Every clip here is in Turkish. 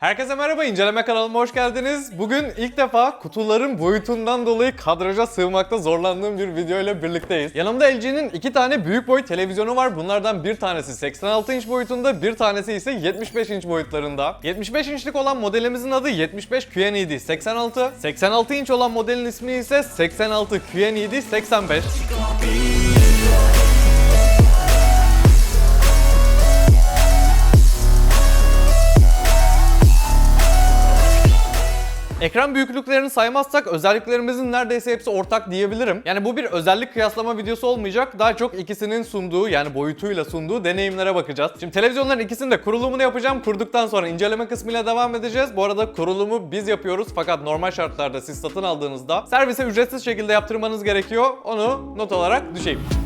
Herkese merhaba, inceleme kanalıma hoş geldiniz. Bugün ilk defa kutuların boyutundan dolayı kadraja sığmakta zorlandığım bir video ile birlikteyiz. Yanımda LG'nin iki tane büyük boy televizyonu var. Bunlardan bir tanesi 86 inç boyutunda, bir tanesi ise 75 inç boyutlarında. 75 inçlik olan modelimizin adı 75 QNED 86. 86 inç olan modelin ismi ise 86 QNED 85. Ekran büyüklüklerini saymazsak özelliklerimizin neredeyse hepsi ortak diyebilirim. Yani bu bir özellik kıyaslama videosu olmayacak. Daha çok ikisinin sunduğu yani boyutuyla sunduğu deneyimlere bakacağız. Şimdi televizyonların ikisinin de kurulumunu yapacağım. Kurduktan sonra inceleme kısmıyla devam edeceğiz. Bu arada kurulumu biz yapıyoruz fakat normal şartlarda siz satın aldığınızda servise ücretsiz şekilde yaptırmanız gerekiyor. Onu not olarak düşeyim.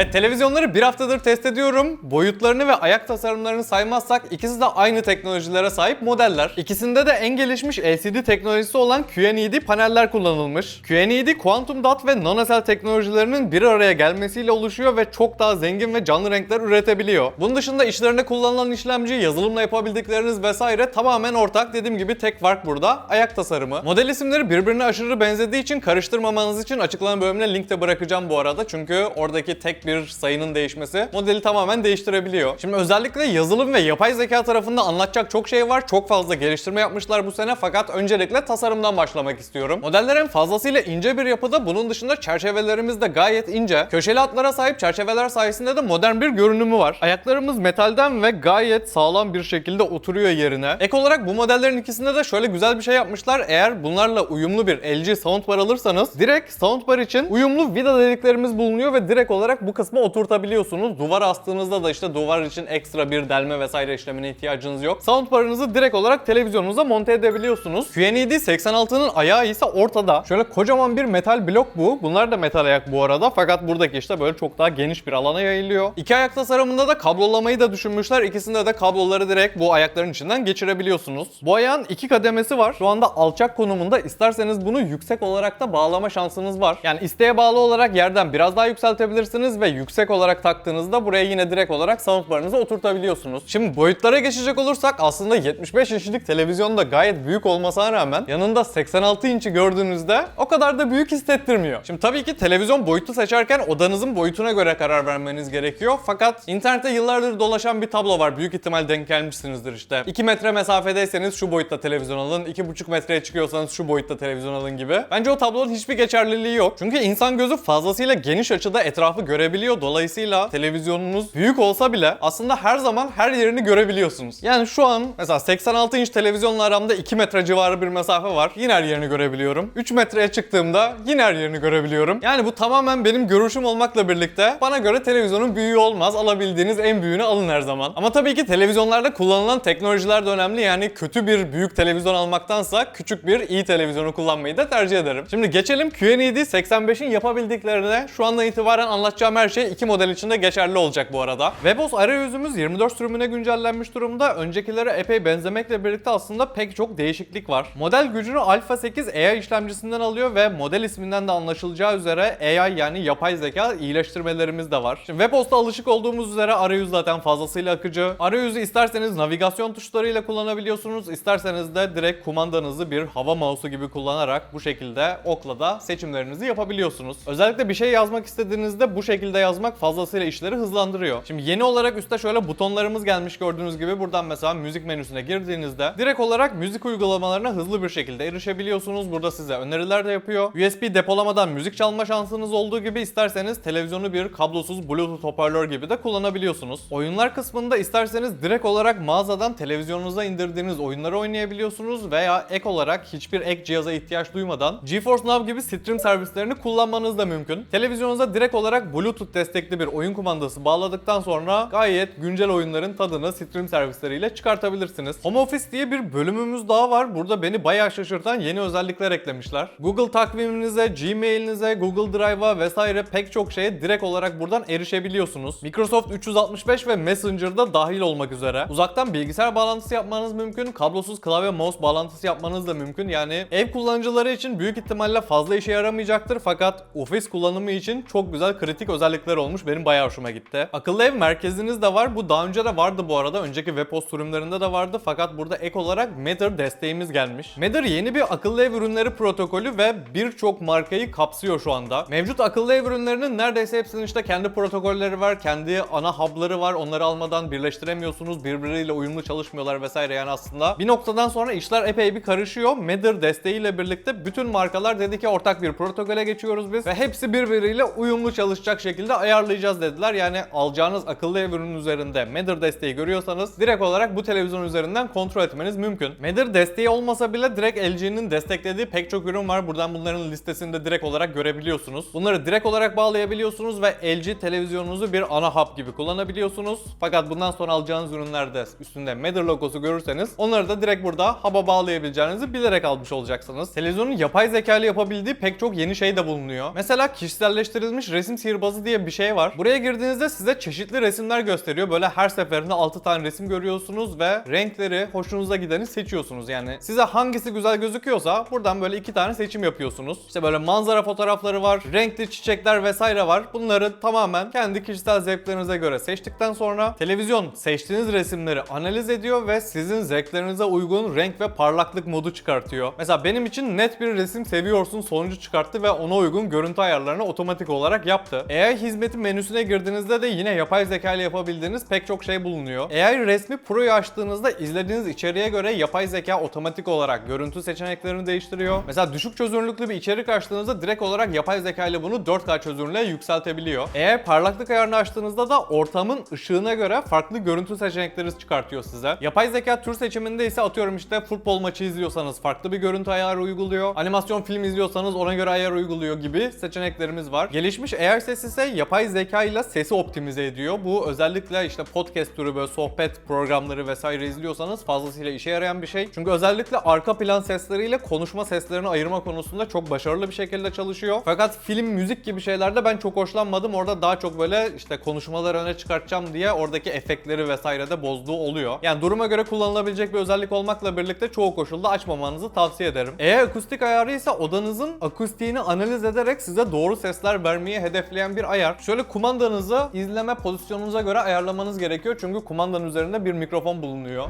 Evet televizyonları bir haftadır test ediyorum. Boyutlarını ve ayak tasarımlarını saymazsak ikisi de aynı teknolojilere sahip modeller. İkisinde de en gelişmiş LCD teknolojisi olan QNED paneller kullanılmış. QNED Quantum Dot ve NanoCell teknolojilerinin bir araya gelmesiyle oluşuyor ve çok daha zengin ve canlı renkler üretebiliyor. Bunun dışında işlerinde kullanılan işlemci, yazılımla yapabildikleriniz vesaire tamamen ortak. Dediğim gibi tek fark burada ayak tasarımı. Model isimleri birbirine aşırı benzediği için karıştırmamanız için açıklama bölümüne link de bırakacağım bu arada. Çünkü oradaki tek bir sayının değişmesi modeli tamamen değiştirebiliyor. Şimdi özellikle yazılım ve yapay zeka tarafında anlatacak çok şey var. Çok fazla geliştirme yapmışlar bu sene fakat öncelikle tasarımdan başlamak istiyorum. Modeller hem fazlasıyla ince bir yapıda bunun dışında çerçevelerimiz de gayet ince. Köşeli hatlara sahip çerçeveler sayesinde de modern bir görünümü var. Ayaklarımız metalden ve gayet sağlam bir şekilde oturuyor yerine. Ek olarak bu modellerin ikisinde de şöyle güzel bir şey yapmışlar. Eğer bunlarla uyumlu bir LG soundbar alırsanız direkt soundbar için uyumlu vida deliklerimiz bulunuyor ve direkt olarak bu kısmı oturtabiliyorsunuz. Duvar astığınızda da işte duvar için ekstra bir delme vesaire işlemine ihtiyacınız yok. Soundbar'ınızı direkt olarak televizyonunuza monte edebiliyorsunuz. QNED 86'nın ayağı ise ortada. Şöyle kocaman bir metal blok bu. Bunlar da metal ayak bu arada fakat buradaki işte böyle çok daha geniş bir alana yayılıyor. İki ayak tasarımında da kablolamayı da düşünmüşler. İkisinde de kabloları direkt bu ayakların içinden geçirebiliyorsunuz. Bu ayağın iki kademesi var. Şu anda alçak konumunda. İsterseniz bunu yüksek olarak da bağlama şansınız var. Yani isteğe bağlı olarak yerden biraz daha yükseltebilirsiniz ve yüksek olarak taktığınızda buraya yine direkt olarak soundbar'ınızı oturtabiliyorsunuz. Şimdi boyutlara geçecek olursak aslında 75 inçlik televizyon da gayet büyük olmasına rağmen yanında 86 inç'i gördüğünüzde o kadar da büyük hissettirmiyor. Şimdi tabii ki televizyon boyutu seçerken odanızın boyutuna göre karar vermeniz gerekiyor. Fakat internette yıllardır dolaşan bir tablo var. Büyük ihtimal denk gelmişsinizdir işte. 2 metre mesafedeyseniz şu boyutta televizyon alın. 2,5 metreye çıkıyorsanız şu boyutta televizyon alın gibi. Bence o tablonun hiçbir geçerliliği yok. Çünkü insan gözü fazlasıyla geniş açıda etrafı görebiliyor. Dolayısıyla televizyonunuz büyük olsa bile aslında her zaman her yerini görebiliyorsunuz. Yani şu an mesela 86 inç televizyonla aramda 2 metre civarı bir mesafe var. Yine her yerini görebiliyorum. 3 metreye çıktığımda yine her yerini görebiliyorum. Yani bu tamamen benim görüşüm olmakla birlikte bana göre televizyonun büyüğü olmaz. Alabildiğiniz en büyüğünü alın her zaman. Ama tabii ki televizyonlarda kullanılan teknolojiler de önemli. Yani kötü bir büyük televizyon almaktansa küçük bir iyi televizyonu kullanmayı da tercih ederim. Şimdi geçelim QNED 85'in yapabildiklerine. Şu andan itibaren anlatacağım her şey iki model için de geçerli olacak bu arada. WebOS arayüzümüz 24 sürümüne güncellenmiş durumda. Öncekilere epey benzemekle birlikte aslında pek çok değişiklik var. Model gücünü Alpha 8 AI işlemcisinden alıyor ve model isminden de anlaşılacağı üzere AI yani yapay zeka iyileştirmelerimiz de var. Şimdi WebOS'ta alışık olduğumuz üzere arayüz zaten fazlasıyla akıcı. Arayüzü isterseniz navigasyon tuşlarıyla kullanabiliyorsunuz. isterseniz de direkt kumandanızı bir hava mouse'u gibi kullanarak bu şekilde okla da seçimlerinizi yapabiliyorsunuz. Özellikle bir şey yazmak istediğinizde bu şekilde yazmak fazlasıyla işleri hızlandırıyor. Şimdi yeni olarak üstte şöyle butonlarımız gelmiş gördüğünüz gibi buradan mesela müzik menüsüne girdiğinizde direkt olarak müzik uygulamalarına hızlı bir şekilde erişebiliyorsunuz. Burada size öneriler de yapıyor. USB depolamadan müzik çalma şansınız olduğu gibi isterseniz televizyonu bir kablosuz bluetooth hoparlör gibi de kullanabiliyorsunuz. Oyunlar kısmında isterseniz direkt olarak mağazadan televizyonunuza indirdiğiniz oyunları oynayabiliyorsunuz veya ek olarak hiçbir ek cihaza ihtiyaç duymadan GeForce Now gibi stream servislerini kullanmanız da mümkün. Televizyonunuza direkt olarak Bluetooth Bluetooth destekli bir oyun kumandası bağladıktan sonra gayet güncel oyunların tadını stream servisleriyle çıkartabilirsiniz. Home Office diye bir bölümümüz daha var. Burada beni bayağı şaşırtan yeni özellikler eklemişler. Google takviminize, Gmail'inize, Google Drive'a vesaire pek çok şeye direkt olarak buradan erişebiliyorsunuz. Microsoft 365 ve Messenger'da dahil olmak üzere. Uzaktan bilgisayar bağlantısı yapmanız mümkün. Kablosuz klavye mouse bağlantısı yapmanız da mümkün. Yani ev kullanıcıları için büyük ihtimalle fazla işe yaramayacaktır fakat ofis kullanımı için çok güzel kritik özellikler olmuş. Benim bayağı hoşuma gitti. Akıllı ev merkeziniz de var. Bu daha önce de vardı bu arada. Önceki web host sürümlerinde de vardı fakat burada ek olarak Matter desteğimiz gelmiş. Matter yeni bir akıllı ev ürünleri protokolü ve birçok markayı kapsıyor şu anda. Mevcut akıllı ev ürünlerinin neredeyse hepsinin işte kendi protokolleri var, kendi ana hub'ları var. Onları almadan birleştiremiyorsunuz. Birbiriyle uyumlu çalışmıyorlar vesaire yani aslında. Bir noktadan sonra işler epey bir karışıyor. Matter desteğiyle birlikte bütün markalar dedi ki ortak bir protokole geçiyoruz biz ve hepsi birbiriyle uyumlu çalışacak şekilde ayarlayacağız dediler. Yani alacağınız akıllı ev ürünün üzerinde Matter desteği görüyorsanız direkt olarak bu televizyon üzerinden kontrol etmeniz mümkün. Matter desteği olmasa bile direkt LG'nin desteklediği pek çok ürün var. Buradan bunların listesini de direkt olarak görebiliyorsunuz. Bunları direkt olarak bağlayabiliyorsunuz ve LG televizyonunuzu bir ana hub gibi kullanabiliyorsunuz. Fakat bundan sonra alacağınız ürünlerde üstünde Matter logosu görürseniz onları da direkt burada hub'a bağlayabileceğinizi bilerek almış olacaksınız. Televizyonun yapay zeka ile yapabildiği pek çok yeni şey de bulunuyor. Mesela kişiselleştirilmiş resim sihirbazı diye bir şey var. Buraya girdiğinizde size çeşitli resimler gösteriyor. Böyle her seferinde 6 tane resim görüyorsunuz ve renkleri hoşunuza gideni seçiyorsunuz. Yani size hangisi güzel gözüküyorsa buradan böyle iki tane seçim yapıyorsunuz. İşte böyle manzara fotoğrafları var, renkli çiçekler vesaire var. Bunları tamamen kendi kişisel zevklerinize göre seçtikten sonra televizyon seçtiğiniz resimleri analiz ediyor ve sizin zevklerinize uygun renk ve parlaklık modu çıkartıyor. Mesela benim için net bir resim seviyorsun sonucu çıkarttı ve ona uygun görüntü ayarlarını otomatik olarak yaptı. AI hizmeti menüsüne girdiğinizde de yine yapay zeka ile yapabildiğiniz pek çok şey bulunuyor. AI resmi Pro'yu açtığınızda izlediğiniz içeriğe göre yapay zeka otomatik olarak görüntü seçeneklerini değiştiriyor. Mesela düşük çözünürlüklü bir içerik açtığınızda direkt olarak yapay zeka ile bunu 4K çözünürlüğe yükseltebiliyor. Eğer parlaklık ayarını açtığınızda da ortamın ışığına göre farklı görüntü seçenekleri çıkartıyor size. Yapay zeka tür seçiminde ise atıyorum işte futbol maçı izliyorsanız farklı bir görüntü ayarı uyguluyor. Animasyon film izliyorsanız ona göre ayar uyguluyor gibi seçeneklerimiz var. Gelişmiş AI ses ise yapay zeka ile sesi optimize ediyor. Bu özellikle işte podcast türü böyle sohbet programları vesaire izliyorsanız fazlasıyla işe yarayan bir şey. Çünkü özellikle arka plan sesleriyle konuşma seslerini ayırma konusunda çok başarılı bir şekilde çalışıyor. Fakat film, müzik gibi şeylerde ben çok hoşlanmadım. Orada daha çok böyle işte konuşmaları öne çıkartacağım diye oradaki efektleri vesaire de bozduğu oluyor. Yani duruma göre kullanılabilecek bir özellik olmakla birlikte çoğu koşulda açmamanızı tavsiye ederim. Eğer akustik ayarı ise odanızın akustiğini analiz ederek size doğru sesler vermeyi hedefleyen bir ayar. Şöyle kumandanızı izleme pozisyonunuza göre ayarlamanız gerekiyor çünkü kumandanın üzerinde bir mikrofon bulunuyor.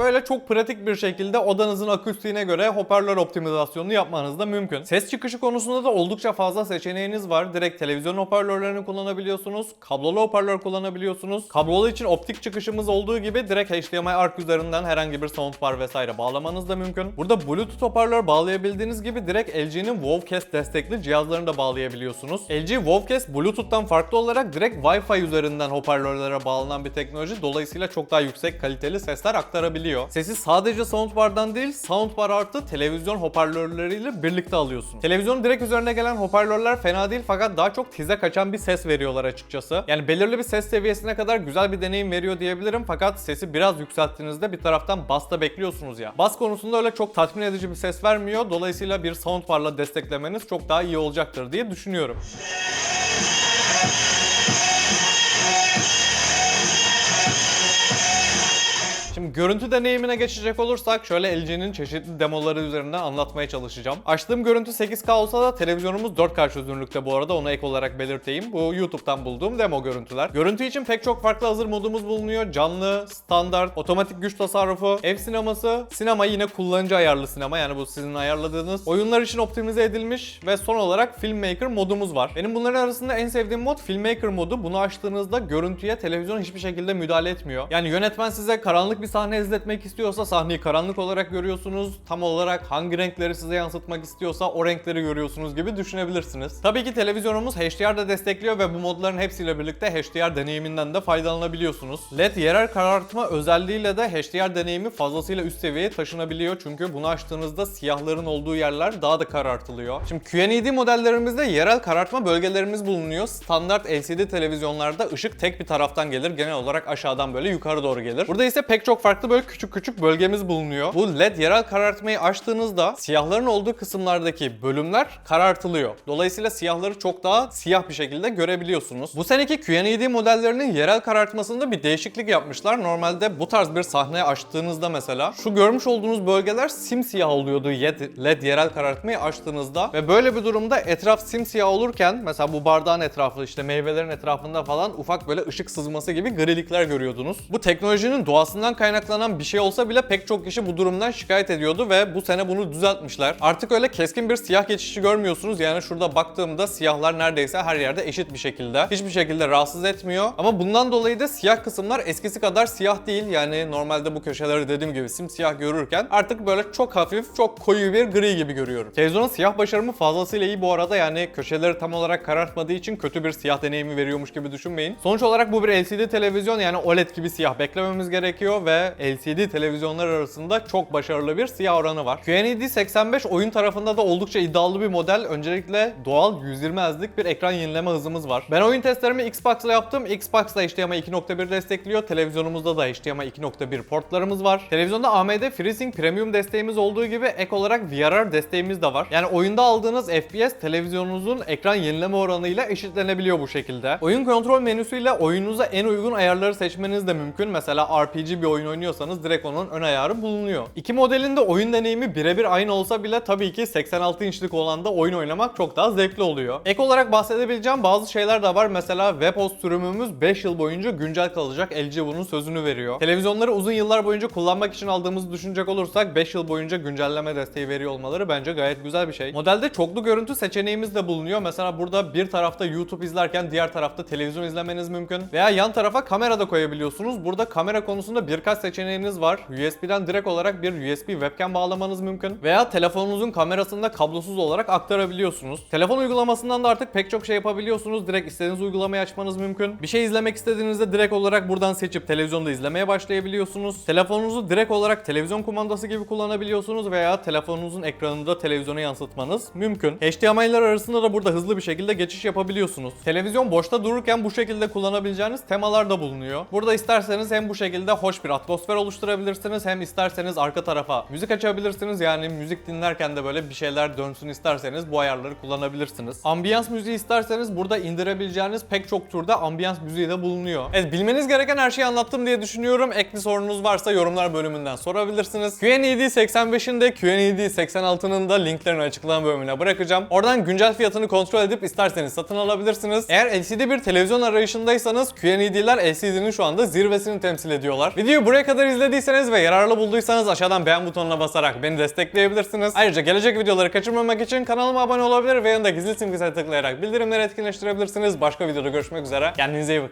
Böyle çok pratik bir şekilde odanızın akustiğine göre hoparlör optimizasyonunu yapmanız da mümkün. Ses çıkışı konusunda da oldukça fazla seçeneğiniz var. Direkt televizyon hoparlörlerini kullanabiliyorsunuz. Kablolu hoparlör kullanabiliyorsunuz. Kablolu için optik çıkışımız olduğu gibi direkt HDMI ARC üzerinden herhangi bir soundbar vesaire bağlamanız da mümkün. Burada Bluetooth hoparlör bağlayabildiğiniz gibi direkt LG'nin Wovcast destekli cihazlarını da bağlayabiliyorsunuz. LG Wovcast Bluetooth'tan farklı olarak direkt Wi-Fi üzerinden hoparlörlere bağlanan bir teknoloji. Dolayısıyla çok daha yüksek kaliteli sesler aktarabiliyor. Sesi sadece soundbar'dan değil, soundbar artı televizyon hoparlörleriyle birlikte alıyorsun. Televizyonun direkt üzerine gelen hoparlörler fena değil fakat daha çok tize kaçan bir ses veriyorlar açıkçası. Yani belirli bir ses seviyesine kadar güzel bir deneyim veriyor diyebilirim fakat sesi biraz yükselttiğinizde bir taraftan bas da bekliyorsunuz ya. Bas konusunda öyle çok tatmin edici bir ses vermiyor. Dolayısıyla bir soundbar'la desteklemeniz çok daha iyi olacaktır diye düşünüyorum. Şimdi görüntü deneyimine geçecek olursak şöyle LG'nin çeşitli demoları üzerinden anlatmaya çalışacağım. Açtığım görüntü 8K olsa da televizyonumuz 4K çözünürlükte bu arada onu ek olarak belirteyim. Bu YouTube'dan bulduğum demo görüntüler. Görüntü için pek çok farklı hazır modumuz bulunuyor. Canlı, standart, otomatik güç tasarrufu, ev sineması, sinema yine kullanıcı ayarlı sinema yani bu sizin ayarladığınız. Oyunlar için optimize edilmiş ve son olarak Filmmaker modumuz var. Benim bunların arasında en sevdiğim mod Filmmaker modu. Bunu açtığınızda görüntüye televizyon hiçbir şekilde müdahale etmiyor. Yani yönetmen size karanlık bir sahne izletmek istiyorsa sahneyi karanlık olarak görüyorsunuz. Tam olarak hangi renkleri size yansıtmak istiyorsa o renkleri görüyorsunuz gibi düşünebilirsiniz. Tabii ki televizyonumuz HDR de destekliyor ve bu modların hepsiyle birlikte HDR deneyiminden de faydalanabiliyorsunuz. LED yerel karartma özelliğiyle de HDR deneyimi fazlasıyla üst seviyeye taşınabiliyor çünkü bunu açtığınızda siyahların olduğu yerler daha da karartılıyor. Şimdi QNED modellerimizde yerel karartma bölgelerimiz bulunuyor. Standart LCD televizyonlarda ışık tek bir taraftan gelir. Genel olarak aşağıdan böyle yukarı doğru gelir. Burada ise pek çok farklı böyle küçük küçük bölgemiz bulunuyor. Bu LED yerel karartmayı açtığınızda siyahların olduğu kısımlardaki bölümler karartılıyor. Dolayısıyla siyahları çok daha siyah bir şekilde görebiliyorsunuz. Bu seneki QNED modellerinin yerel karartmasında bir değişiklik yapmışlar. Normalde bu tarz bir sahne açtığınızda mesela şu görmüş olduğunuz bölgeler simsiyah oluyordu LED yerel karartmayı açtığınızda ve böyle bir durumda etraf simsiyah olurken mesela bu bardağın etrafı işte meyvelerin etrafında falan ufak böyle ışık sızması gibi grilikler görüyordunuz. Bu teknolojinin doğasından kaynaklanan bir şey olsa bile pek çok kişi bu durumdan şikayet ediyordu ve bu sene bunu düzeltmişler. Artık öyle keskin bir siyah geçişi görmüyorsunuz. Yani şurada baktığımda siyahlar neredeyse her yerde eşit bir şekilde. Hiçbir şekilde rahatsız etmiyor. Ama bundan dolayı da siyah kısımlar eskisi kadar siyah değil. Yani normalde bu köşeleri dediğim gibi simsiyah görürken artık böyle çok hafif, çok koyu bir gri gibi görüyorum. Televizyonun siyah başarımı fazlasıyla iyi bu arada. Yani köşeleri tam olarak karartmadığı için kötü bir siyah deneyimi veriyormuş gibi düşünmeyin. Sonuç olarak bu bir LCD televizyon yani OLED gibi siyah beklememiz gerekiyor ve LCD televizyonlar arasında çok başarılı bir siyah oranı var. QNED 85 oyun tarafında da oldukça iddialı bir model. Öncelikle doğal 120 Hz'lik bir ekran yenileme hızımız var. Ben oyun testlerimi Xbox'la yaptım. Xbox da HDMI 2.1 destekliyor. Televizyonumuzda da HDMI 2.1 portlarımız var. Televizyonda AMD FreeSync Premium desteğimiz olduğu gibi ek olarak VRR desteğimiz de var. Yani oyunda aldığınız FPS televizyonunuzun ekran yenileme oranıyla eşitlenebiliyor bu şekilde. Oyun kontrol menüsüyle oyununuza en uygun ayarları seçmeniz de mümkün. Mesela RPG bir oyun oynuyorsanız direkt onun ön ayarı bulunuyor. İki modelin de oyun deneyimi birebir aynı olsa bile tabii ki 86 inçlik olan da oyun oynamak çok daha zevkli oluyor. Ek olarak bahsedebileceğim bazı şeyler de var. Mesela WebOS sürümümüz 5 yıl boyunca güncel kalacak. LG bunun sözünü veriyor. Televizyonları uzun yıllar boyunca kullanmak için aldığımızı düşünecek olursak 5 yıl boyunca güncelleme desteği veriyor olmaları bence gayet güzel bir şey. Modelde çoklu görüntü seçeneğimiz de bulunuyor. Mesela burada bir tarafta YouTube izlerken diğer tarafta televizyon izlemeniz mümkün. Veya yan tarafa kamera da koyabiliyorsunuz. Burada kamera konusunda birkaç seçeneğiniz var. USB'den direkt olarak bir USB webcam bağlamanız mümkün. Veya telefonunuzun kamerasını da kablosuz olarak aktarabiliyorsunuz. Telefon uygulamasından da artık pek çok şey yapabiliyorsunuz. Direkt istediğiniz uygulamayı açmanız mümkün. Bir şey izlemek istediğinizde direkt olarak buradan seçip televizyonda izlemeye başlayabiliyorsunuz. Telefonunuzu direkt olarak televizyon kumandası gibi kullanabiliyorsunuz veya telefonunuzun ekranında televizyona yansıtmanız mümkün. HDMI'ler arasında da burada hızlı bir şekilde geçiş yapabiliyorsunuz. Televizyon boşta dururken bu şekilde kullanabileceğiniz temalar da bulunuyor. Burada isterseniz hem bu şekilde hoş bir atmosfer oluşturabilirsiniz hem isterseniz arka tarafa müzik açabilirsiniz. Yani müzik dinlerken de böyle bir şeyler dönsün isterseniz bu ayarları kullanabilirsiniz. Ambiyans müziği isterseniz burada indirebileceğiniz pek çok türde ambiyans müziği de bulunuyor. Evet bilmeniz gereken her şeyi anlattım diye düşünüyorum. Ek bir sorunuz varsa yorumlar bölümünden sorabilirsiniz. QNED 85'in de QNED 86'nın da linklerini açıklama bölümüne bırakacağım. Oradan güncel fiyatını kontrol edip isterseniz satın alabilirsiniz. Eğer LCD bir televizyon arayışındaysanız QNED'ler LCD'nin şu anda zirvesini temsil ediyorlar. Videoyu buraya kadar izlediyseniz ve yararlı bulduysanız aşağıdan beğen butonuna basarak beni destekleyebilirsiniz. Ayrıca gelecek videoları kaçırmamak için kanalıma abone olabilir ve yanındaki zil simgesine tıklayarak bildirimleri etkinleştirebilirsiniz. Başka videoda görüşmek üzere. Kendinize iyi bakın.